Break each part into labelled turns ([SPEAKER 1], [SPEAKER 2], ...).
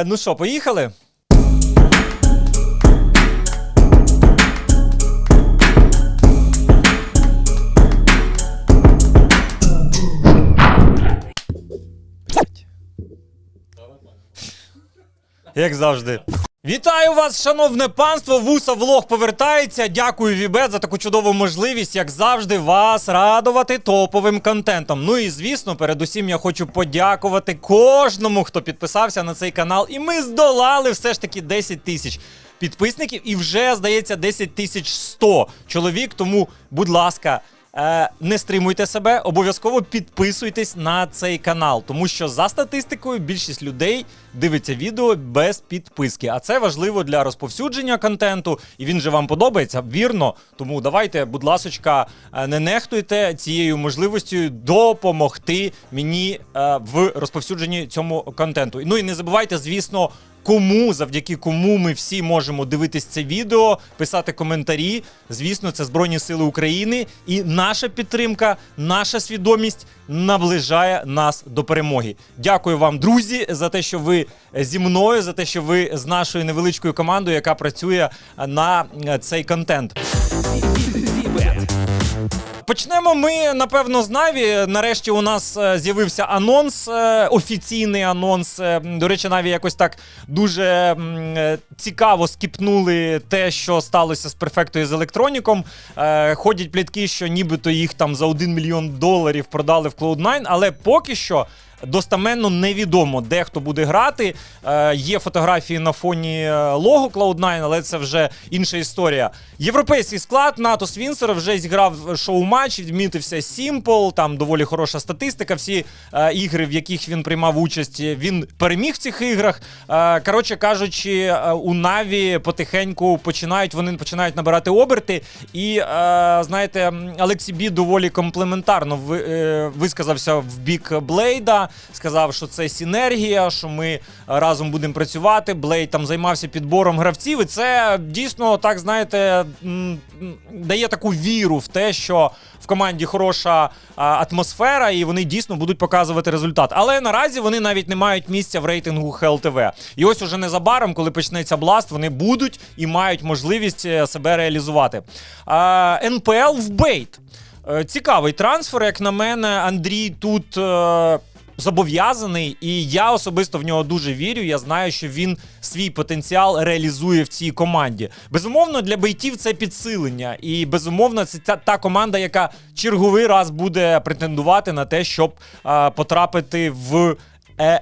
[SPEAKER 1] Е, ну що, поїхали? Як завжди. Вітаю вас, шановне панство! Вуса влог повертається. Дякую, Вібет, за таку чудову можливість, як завжди, вас радувати топовим контентом. Ну і звісно, передусім я хочу подякувати кожному, хто підписався на цей канал. І ми здолали все ж таки 10 тисяч підписників. І вже здається 10 тисяч 100 чоловік. Тому, будь ласка. Е, не стримуйте себе, обов'язково підписуйтесь на цей канал, тому що за статистикою більшість людей дивиться відео без підписки. А це важливо для розповсюдження контенту, і він же вам подобається, вірно. Тому давайте, будь ласочка, е, не нехтуйте цією можливістю допомогти мені е, в розповсюдженні цьому контенту. Ну і не забувайте, звісно. Кому завдяки кому ми всі можемо дивитись це відео, писати коментарі. Звісно, це Збройні Сили України, і наша підтримка, наша свідомість наближає нас до перемоги. Дякую вам, друзі, за те, що ви зі мною, за те, що ви з нашою невеличкою командою, яка працює на е, цей контент. Почнемо ми, напевно, з Наві. Нарешті у нас е, з'явився анонс, е, офіційний анонс. Е, До речі, Наві якось так дуже цікаво скіпнули те, що сталося з перфектою з електроніком. Ходять плітки, що нібито їх там за 1 мільйон доларів продали в Cloud9, але поки що. Достаменно невідомо, де хто буде грати. Е, є фотографії на фоні е, лого Cloud9, але це вже інша історія. Європейський склад НАТО Свінсер вже зіграв шоу-матч, відмітився Simple, там доволі хороша статистика. Всі е, ігри, в яких він приймав участь, він переміг в цих іграх. Е, коротше кажучи, е, у Наві потихеньку починають вони починають набирати оберти. І е, знаєте, м, Алексій Бі доволі комплементарно ви, е, висказався в бік Блейда. Сказав, що це синергія, що ми разом будемо працювати. Блейд там займався підбором гравців, і це дійсно так знаєте дає таку віру в те, що в команді хороша атмосфера, і вони дійсно будуть показувати результат. Але наразі вони навіть не мають місця в рейтингу ХЛТВ. І ось уже незабаром, коли почнеться бласт, вони будуть і мають можливість е, себе реалізувати. НПЛ в бейт. Е, Цікавий трансфер, як на мене, Андрій тут. е, Зобов'язаний, і я особисто в нього дуже вірю. Я знаю, що він свій потенціал реалізує в цій команді. Безумовно, для бейтів це підсилення, і безумовно, це та, та команда, яка черговий раз буде претендувати на те, щоб е, потрапити в.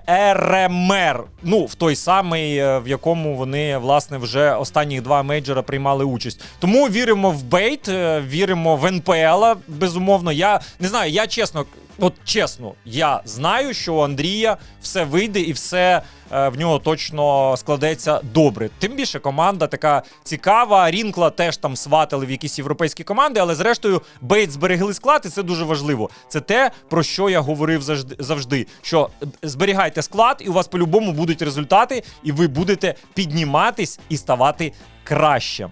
[SPEAKER 1] РМР, ну в той самий, е, в якому вони власне вже останні два мейджора приймали участь. Тому віримо в бейт, е, віримо в НПЛ. Безумовно, я не знаю, я чесно, от чесно, я знаю, що у Андрія все вийде і все в нього точно складеться добре. Тим більше команда така цікава. Рінкла теж там сватали в якісь європейські команди, але зрештою Бейт зберегли склад, і це дуже важливо. Це те, про що я говорив завжди, завжди. Що е, зберігайте склад, і у вас по-любому будуть результати, і ви будете підніматись і ставати краще.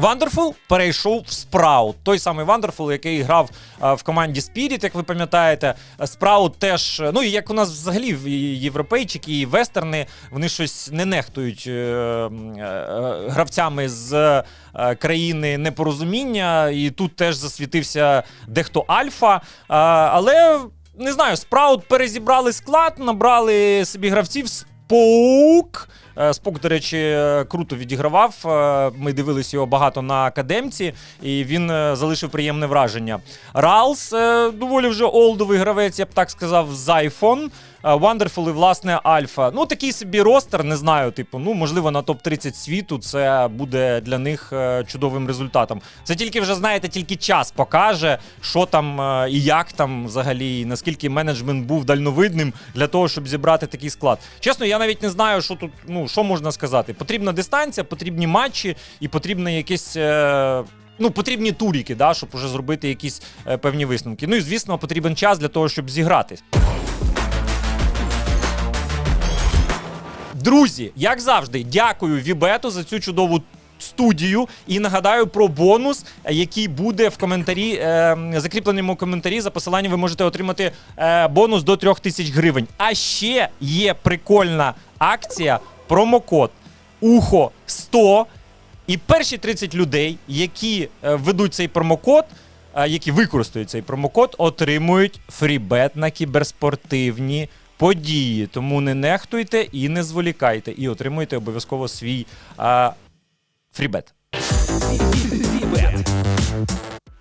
[SPEAKER 1] Вандерфул перейшов в Спраут. Той самий Вандерфул, який грав е, в команді Spirit, як ви пам'ятаєте. Спраут теж, е, ну і як у нас взагалі європейчики і вестерни, вони щось не нехтують е, гравцями з країни непорозуміння. І тут теж засвітився дехто Альфа. Але не знаю, Спраут перезібрали склад, набрали собі гравців. Споук. Е, Спок, до речі, круто відігравав. Е, Ми дивились його багато на академці, і він е, залишив приємне враження. Ралс доволі вже олдовий гравець, я б так сказав, з iPhone. Wonderful і, власне, Альфа. Ну, такий собі ростер, не знаю, типу, ну, можливо, на топ-30 світу це буде для них чудовим результатом. Це тільки вже, знаєте, тільки час покаже, що там і як там взагалі, і наскільки менеджмент був дальновидним для того, щоб зібрати такий склад. Чесно, я навіть не знаю, що тут, ну, що можна сказати. Потрібна дистанція, потрібні матчі і потрібне якесь. Е- Ну, потрібні туріки, да, щоб уже зробити якісь е, певні висновки. Ну і звісно, потрібен час для того, щоб зіграти. Друзі, як завжди, дякую Вібету за цю чудову студію і нагадаю про бонус, е, який буде в коментарі, е, закріпленому коментарі. За посиланням ви можете отримати е, бонус до 3000 гривень. А ще є прикольна акція, промокод ухо 100 і перші 30 людей, які е, введуть цей промокод, е, які використають цей промокод, отримують фрібет на кіберспортивні події. Тому не нехтуйте і не зволікайте, і отримуйте обов'язково свій е, фрібет.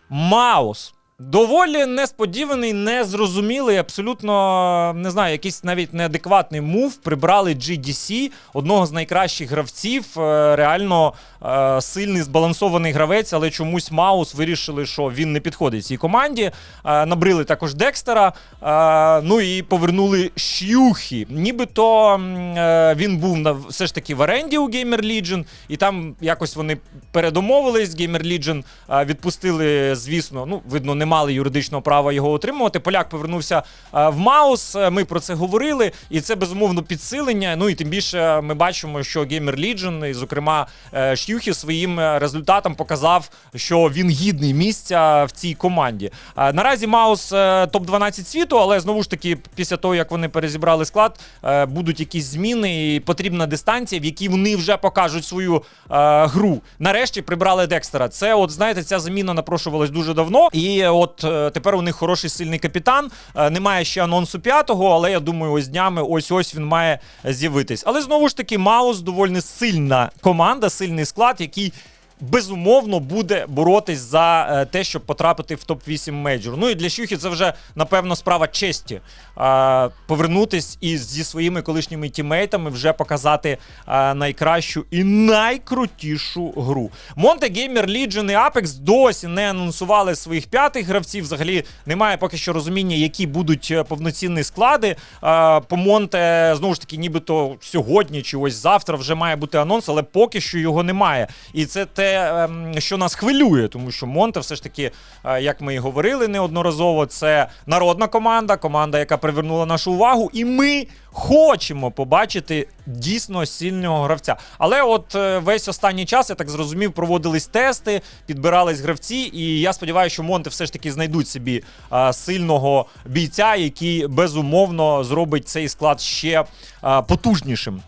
[SPEAKER 1] Маус. Доволі несподіваний, незрозумілий, абсолютно не знаю, якийсь навіть неадекватний мув. Прибрали GDC, одного з найкращих гравців. е, Реально е, сильний збалансований гравець, але чомусь Маус вирішили, що він не підходить цій команді. Е, Набрили також Декстера. Ну і повернули Шюхі. Нібито він був на все ж таки в оренді у Gamer Legion, і там якось вони передомовились. Gamer Legion е, відпустили, звісно, ну видно, не мали юридичного права його отримувати. Поляк повернувся е, в Маус. е, Ми про це говорили, і це безумовно підсилення. Ну і тим більше ми бачимо, що Gamer Legion, і, зокрема, е, Шюхі своїм е, результатом показав, що він гідний місця в цій команді. Е, Наразі Маус е, топ 12 світу, але знову ж таки, після того як вони перезібрали склад, е, будуть якісь зміни, і потрібна дистанція, в якій вони вже покажуть свою е, гру. Нарешті прибрали Декстера. Це, от знаєте, ця заміна напрошувалась дуже давно. І от е, тепер у них хороший сильний капітан. Е, Немає ще анонсу п'ятого, але я думаю, ось днями ось ось він має з'явитись. Але знову ж таки, Маус доволі сильна команда, сильний склад, який. Безумовно буде боротись за е, те, щоб потрапити в топ-8 мейджор. Ну і для Щухи це вже напевно справа честі. Е, повернутись і зі своїми колишніми тімейтами вже показати е, найкращу і найкрутішу гру. Монте Геймер Legion і Apex досі не анонсували своїх п'ятих гравців. Взагалі немає поки що розуміння, які будуть повноцінні склади. По Монте знову ж таки, нібито сьогодні чи ось завтра вже має бути анонс, але поки що його немає. І це те, ем, що нас хвилює, тому що Монте, все ж таки, е, як ми і говорили неодноразово, це народна команда, команда, яка привернула нашу увагу, і ми хочемо побачити дійсно сильного гравця. Але от е, весь останній час, я так зрозумів, проводились тести, підбирались гравці, і я сподіваюся, що Монте все ж таки знайдуть собі е, сильного бійця, який безумовно зробить цей склад ще потужнішим.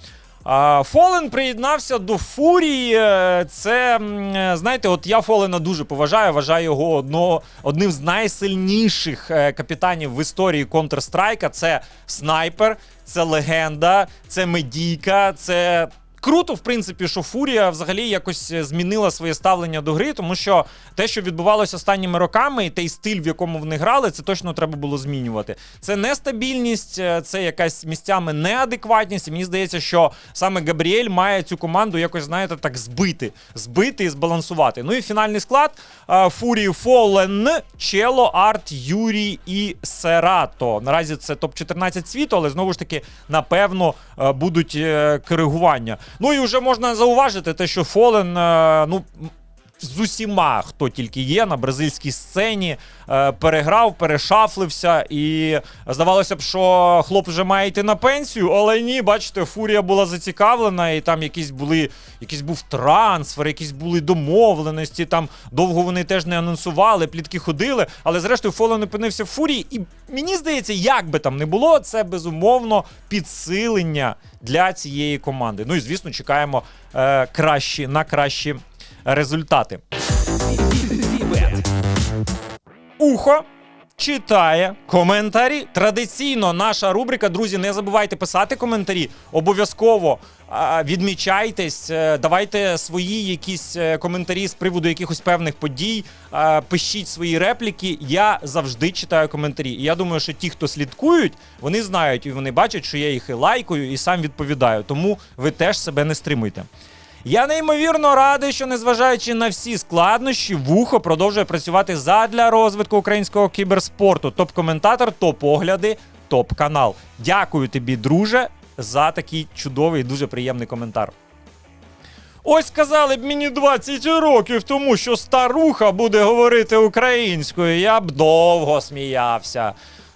[SPEAKER 1] Фолен приєднався до Фурії. Е, Це, е, знаєте, от я Фолена дуже поважаю. Вважаю його одно, одним з найсильніших е, капітанів в історії Counter-Strike. Це снайпер, це легенда, це медійка, це. Круто, в принципі, що Фурія взагалі якось е, змінила своє ставлення до гри, тому що те, що відбувалося останніми роками, і той стиль, в якому вони грали, це точно треба було змінювати. Це нестабільність, е, це якась місцями неадекватність. І мені здається, що саме Габріель має цю команду якось, знаєте, так збити, збити і збалансувати. Ну і фінальний склад е, Фурії Фолен, Чело, Арт, Юрій і Серато. Наразі це топ-14 світу, але знову ж таки, напевно, будуть коригування. Ну і вже можна зауважити те, що Фолен, е, ну. З усіма, хто тільки є на бразильській сцені, е, переграв, перешафлився, і здавалося б, що хлоп вже має йти на пенсію, але ні, бачите, фурія була зацікавлена, і там якісь були, якийсь був трансфер, якісь були домовленості. Там довго вони теж не анонсували, плітки ходили. Але зрештою Фолен опинився в фурії. І мені здається, як би там не було, це безумовно підсилення для цієї команди. Ну і звісно, чекаємо е, кращі на кращі результати. Ухо читає коментарі. Традиційно наша рубрика. Друзі, не забувайте писати коментарі. Обов'язково відмічайтесь, е, давайте свої якісь е, коментарі з приводу якихось певних подій. Пишіть свої репліки. Я завжди читаю коментарі. І я думаю, що ті, хто слідкують, вони знають і вони бачать, що я їх і лайкаю, і сам відповідаю. Тому ви теж себе не стримуйте. Я неймовірно радий, що незважаючи на всі складнощі, вухо продовжує працювати задля розвитку українського кіберспорту. Топ-коментатор, топ-огляди, топ-канал. Дякую тобі, друже, за такий чудовий і дуже приємний коментар. Ось сказали б мені 20 років тому, що старуха буде говорити українською. Я б довго сміявся.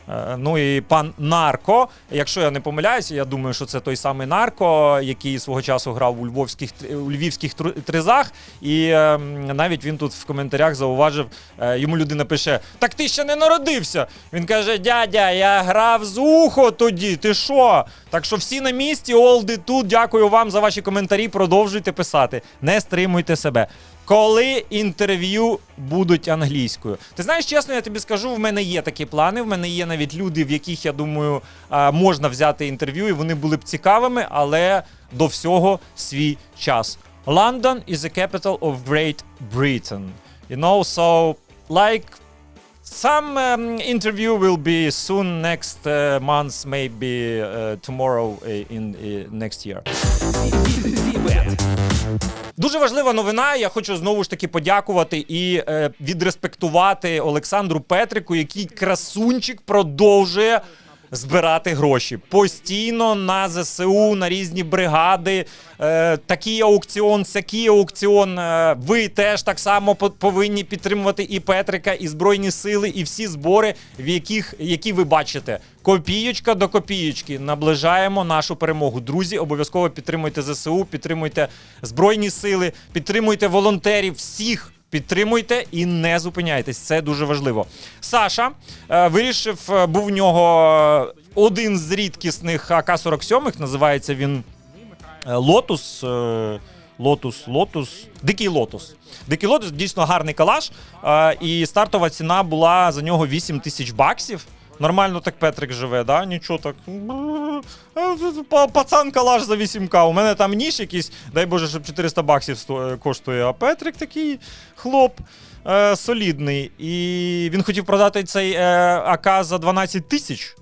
[SPEAKER 1] Е, Ну і пан Нарко, якщо я не помиляюся, я думаю, що це той самий Нарко, який свого часу грав у львовських у львівських тризах. І е, навіть він тут в коментарях зауважив, е, йому людина пише: Так ти ще не народився. Він каже: Дядя, я грав з ухо тоді. Ти що? Так що всі на місці, олди тут. Дякую вам за ваші коментарі. Продовжуйте писати. Не стримуйте себе. Коли інтерв'ю будуть англійською, ти знаєш, чесно, я тобі скажу, в мене є такі плани. В мене є навіть люди, в яких я думаю, можна взяти інтерв'ю, і вони були б цікавими, але до всього свій час. London is the capital of Great Britain. You know, so like some um, interview will be soon next uh, month, maybe uh, tomorrow uh, in uh, next year. Дуже важлива новина. Я хочу знову ж таки подякувати і е, відреспектувати Олександру Петрику, який красунчик продовжує збирати гроші постійно на ЗСУ, на різні бригади. Е, такий аукціон, сякий аукціон. Е, ви теж так само повинні підтримувати і Петрика, і Збройні сили, і всі збори, в яких які ви бачите. Копієчка до копієчки. Наближаємо нашу перемогу. Друзі, обов'язково підтримуйте ЗСУ, підтримуйте Збройні сили, підтримуйте волонтерів всіх. Підтримуйте і не зупиняйтесь. Це дуже важливо. Саша е, вирішив, е, був в нього один з рідкісних АК-47, називається він е, Лотус. е, Лотус, Лотус, Дикий Лотус. Дикий Лотус дійсно гарний калаш. е, І стартова ціна була за нього 8 тисяч баксів. Нормально так Петрик живе, да? Нічого так. Е, Пацан калаш за 8к. У мене там ніж якийсь, дай Боже, щоб 400 баксів коштує. А Петрик такий хлоп е, солідний. І він хотів продати цей е, АК за 12 тисяч.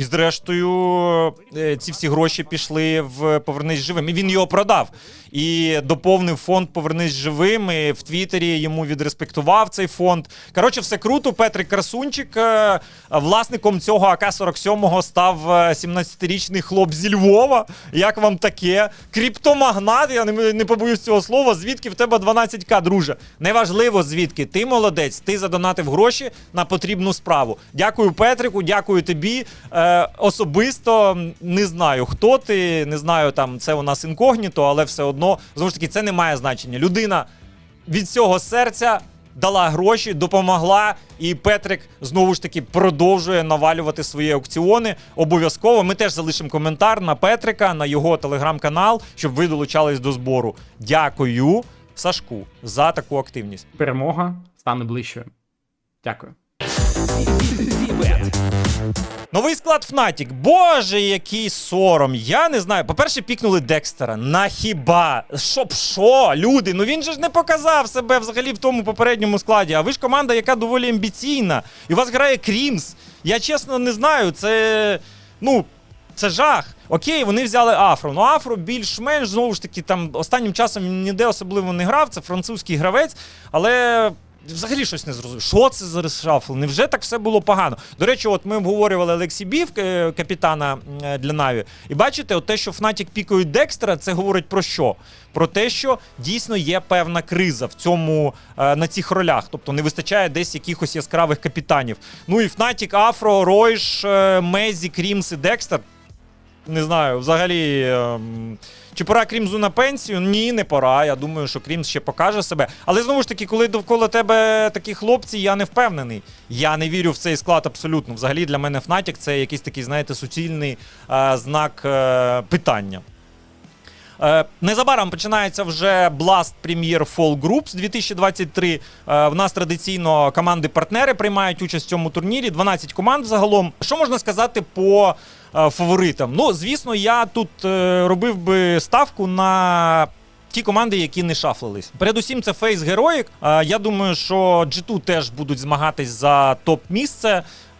[SPEAKER 1] І зрештою, е, ці всі гроші пішли в Повернись живим. І він його продав. І доповнив фонд Повернись живим. І в Твіттері йому відреспектував цей фонд. Коротше, все круто. Петрик Красунчик. е, Власником цього АК-47 став е, 17-річний хлоп зі Львова. Як вам таке? Кріптомагнат, я не, не побоюсь цього слова. Звідки в тебе 12к, друже? Неважливо звідки. Ти молодець, ти задонатив гроші на потрібну справу. Дякую, Петрику, дякую тобі. Е, особисто не знаю, хто ти, не знаю, там це у нас інкогніто, але все одно знову ж таки це не має значення. Людина від цього серця дала гроші, допомогла, і Петрик знову ж таки продовжує навалювати свої аукціони. Обов'язково ми теж залишимо коментар на Петрика, на його телеграм-канал, щоб ви долучались до збору. Дякую, Сашку, за таку активність.
[SPEAKER 2] перемога стане ближчою. Дякую.
[SPEAKER 1] Новий склад Fnatic. Боже, який сором. Я не знаю. По-перше, пікнули Декстера. На хіба? Щоб що? Люди, ну він же ж не показав себе взагалі в тому попередньому складі. А ви ж команда, яка доволі амбіційна. І у вас грає Крімс. Я чесно не знаю. Це. Ну. Це жах. Окей, вони взяли Афро. Ну, Афро більш-менш знову ж таки там останнім часом ніде особливо не грав. Це французький гравець, але. Взагалі щось не зрозумів. Що це за решафл? Невже так все було погано? До речі, от ми обговорювали Олексій Бів, е, капітана е, для Наві. І бачите, от те, що Фнатік пікають Декстера, це говорить про що? Про те, що дійсно є певна криза в цьому е, на цих ролях. Тобто не вистачає десь якихось яскравих капітанів. Ну і Фнатік, Афро, Ройш, Мезі, Крімс і Декстер. Не знаю, взагалі. ем, Чи пора Крімзу на пенсію? Ні, не пора. Я думаю, що Крімс ще покаже себе. Але знову ж таки, коли довкола тебе такі хлопці, я не впевнений. Я не вірю в цей склад абсолютно. Взагалі для мене Фнатік це якийсь такий, знаєте, суцільний е, знак е, питання. Е, Незабаром починається вже Blast Premier Fall Groups 2023. Е, В нас традиційно команди-партнери приймають участь в цьому турнірі. 12 команд загалом. Що можна сказати по е, фаворитам? Ну, звісно, я тут е, робив би ставку на. Ті команди, які не шафлились. Передусім, це Heroic. Е, Я думаю, що G2 теж будуть змагатись за топ-місце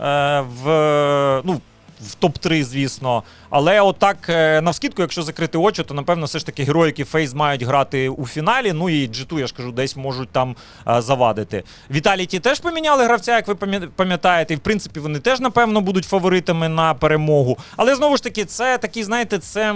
[SPEAKER 1] е, в, ну, в топ-3, звісно. Але отак, е, навскідку, якщо закрити очі, то напевно все ж таки героїки Фейс мають грати у фіналі. Ну і G2, я ж кажу, десь можуть там е, завадити. Віталіті теж поміняли гравця, як ви пам'ятаєте. І в принципі вони теж, напевно, будуть фаворитами на перемогу. Але знову ж таки, це такий, знаєте, це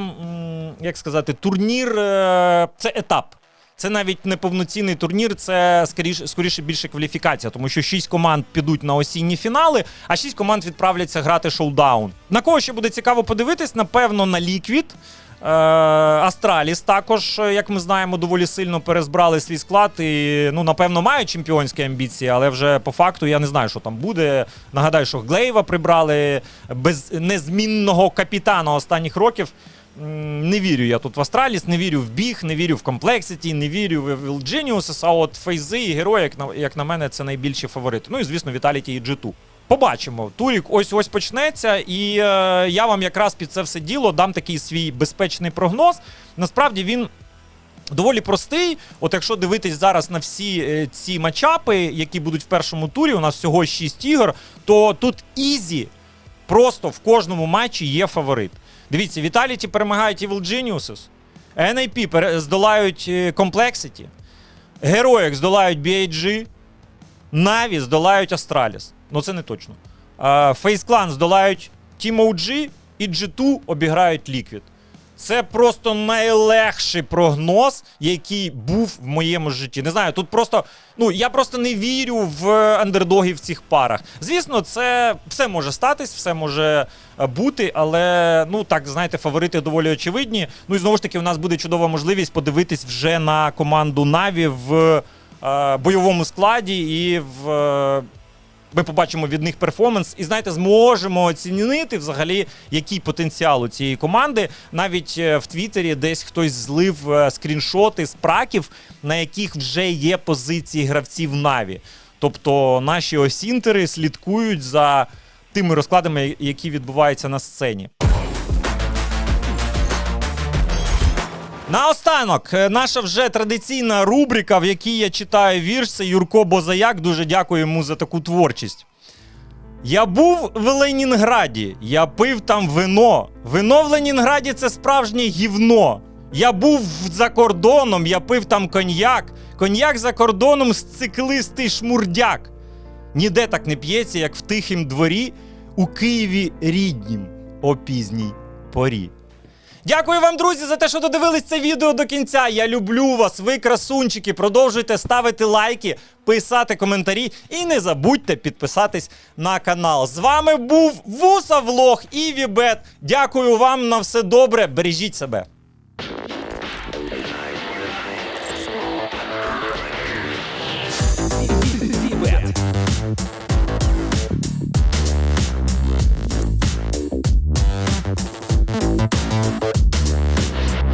[SPEAKER 1] як сказати, турнір, е, це етап. Це навіть не повноцінний турнір, це скоріше, скоріше більше кваліфікація, тому що шість команд підуть на осінні фінали, а шість команд відправляться грати шоудаун. На кого ще буде цікаво подивитись? Напевно, на Ліквід. Е, Астраліс також, як ми знаємо, доволі сильно перезбрали свій склад і, ну, напевно, мають чемпіонські амбіції, але вже по факту я не знаю, що там буде. Нагадаю, що Глейва прибрали без незмінного капітана останніх років. Не вірю я тут в Астраліс, не вірю в біг, не вірю в комплексіті, не вірю в Вілджиніус, а от фейзи і герої, як на, як на мене, це найбільші фаворити. Ну і звісно, Віталіті і G2. Побачимо. Турік ось ось почнеться, і е, я вам якраз під це все діло дам такий свій безпечний прогноз. Насправді він. Доволі простий. От якщо дивитись зараз на всі е, ці матчапи, які будуть в першому турі, у нас всього 6 ігор, то тут ізі просто в кожному матчі є фаворит. Дивіться, Віталіті перемагають Evil Geniuses, NIP здолають е, Complexity, Героїк здолають BIG, Na'Vi здолають Astralis. Ну це не точно. Clan здолають Team OG і G2 обіграють Liquid. Це просто найлегший прогноз, який був в моєму житті. Не знаю, тут просто. Ну, я просто не вірю в андердогів в цих парах. Звісно, це все може статись, все може е, бути, але ну так, знаєте, фаворити доволі очевидні. Ну і знову ж таки, у нас буде чудова можливість подивитись вже на команду Наві в е, бойовому складі і в. е, ми побачимо від них перформанс, і знаєте, зможемо оцінити взагалі, який потенціал у цієї команди. Навіть е, в Твіттері десь хтось злив е, скріншоти з праків, на яких вже є позиції гравців Наві. Тобто наші осінтери слідкують за тими розкладами, які відбуваються на сцені. Наостанок, е, наша вже традиційна рубрика, в якій я читаю вірш, це Юрко Бозаяк. Дуже дякую йому за таку творчість. Я був в Ленінграді, я пив там вино. Вино в Ленінграді це справжнє гівно. Я був за кордоном, я пив там коньяк. Коньяк за кордоном сциклистий шмурдяк. Ніде так не п'ється, як в тихім дворі, у Києві ріднім о пізній порі. Дякую вам, друзі, за те, що додивились це відео до кінця. Я люблю вас, ви красунчики. Продовжуйте ставити лайки, писати коментарі і не забудьте підписатись на канал. З вами був Вуса Влог і Вібет. Дякую вам на все добре. Бережіть себе.